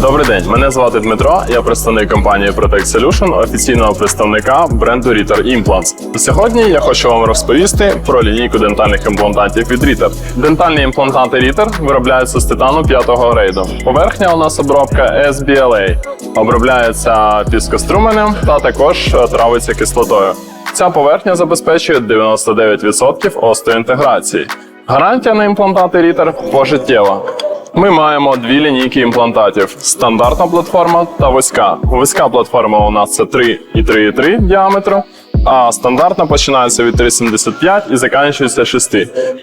Добрий день, мене звати Дмитро. Я представник компанії Protect Solution, офіційного представника бренду Ritter Implants. Сьогодні я хочу вам розповісти про лінійку дентальних імплантантів від Ritter. Дентальні імплантанти Ritter виробляються з титану п'ятого грейду. Поверхня у нас обробка SBLA, обробляється піскоструменем та також е, травиться кислотою. Ця поверхня забезпечує 99% остеоінтеграції. Гарантія на імплантати Ritter пожиттєва. Ми маємо дві лінійки імплантатів: стандартна платформа та вузька. Вузька платформа у нас це 3 і 3,3 діаметру, а стандартна починається від 3,75 і закінчується 6.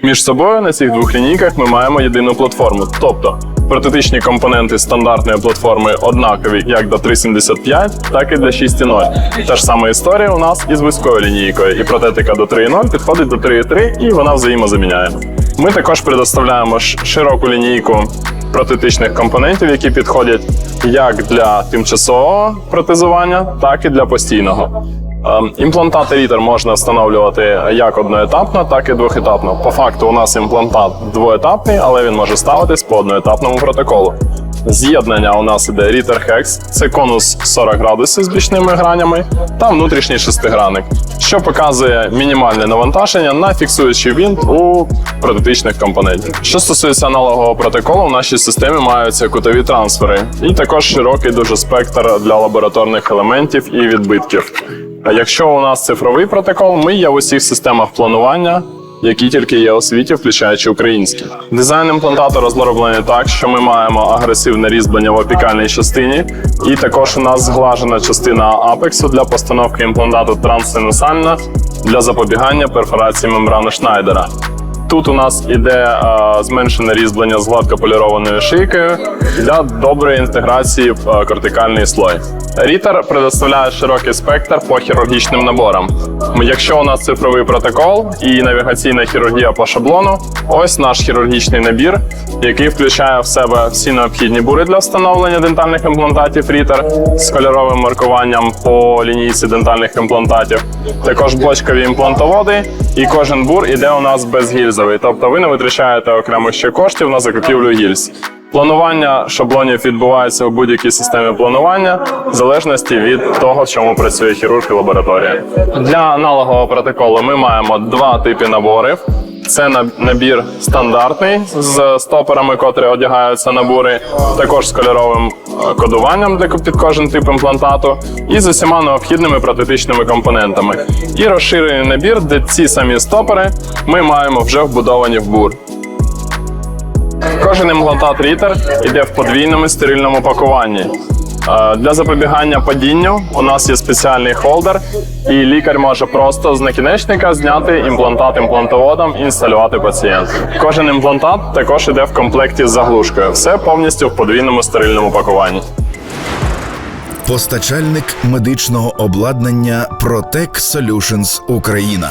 Між собою на цих двох лінійках ми маємо єдину платформу. Тобто протетичні компоненти стандартної платформи однакові як до 3,75, так і для 6,0. Та ж сама історія у нас із вузькою лінійкою, і протетика до 3,0 підходить до 3,3 і вона взаємозаміняє. Ми також предоставляємо широку лінійку протетичних компонентів, які підходять як для тимчасового протезування, так і для постійного. Ем, Імплантати Ritter можна встановлювати як одноетапно, так і двохетапно. По факту, у нас імплантат двоетапний, але він може ставитись по одноетапному протоколу. З'єднання у нас іде Ritter Hex, це конус 40 градусів з бічними гранями та внутрішній шестигранник, що показує мінімальне навантаження на фіксуючий винт у протетичних компонентів. Що стосується аналогового протоколу, в нашій системі маються кутові трансфери і також широкий дуже спектр для лабораторних елементів і відбитків. Якщо у нас цифровий протокол, ми є в усіх системах планування які тільки є у світі, включаючи українські. Дизайн імплантату розроблений так, що ми маємо агресивне різьблення в опікальній частині, і також у нас зглажена частина апексу для постановки імплантату транссинусальна для запобігання перфорації мембрани Шнайдера. Тут у нас іде е, зменшене різьблення з гладкополірованою шийкою для доброї інтеграції в е, кортикальний слой. Рітер предоставляє широкий спектр по хірургічним наборам. Якщо у нас цифровий протокол і навігаційна хірургія по шаблону, ось наш хірургічний набір, який включає в себе всі необхідні бури для встановлення дентальних імплантатів Рітер з кольоровим маркуванням по лінійці дентальних імплантатів, також блочкові імплантоводи, і кожен бур іде у нас безгільзовий, тобто ви не витрачаєте окремо ще коштів на закупівлю гільз. Планування шаблонів відбувається у будь-якій системі планування в залежності від того, в чому працює хірург і лабораторія. Для аналогового протоколу ми маємо два типи наборів. Це набір стандартний з стоперами, котрі одягаються на бури, також з кольоровим е, кодуванням для під кожен тип імплантату, і з усіма необхідними протетичними компонентами. І розширений набір, де ці самі стопери ми маємо вже вбудовані в бур. Кожен імплантат Рітер йде в подвійному стерильному пакуванні. Е, Для запобігання падінню у нас є спеціальний холдер, і лікар може просто з накінечника зняти імплантат імплантоводом і інсталювати пацієнту. Кожен імплантат також йде в комплекті з заглушкою. Все повністю в подвійному стерильному пакуванні. Постачальник медичного обладнання Protec Solutions Україна.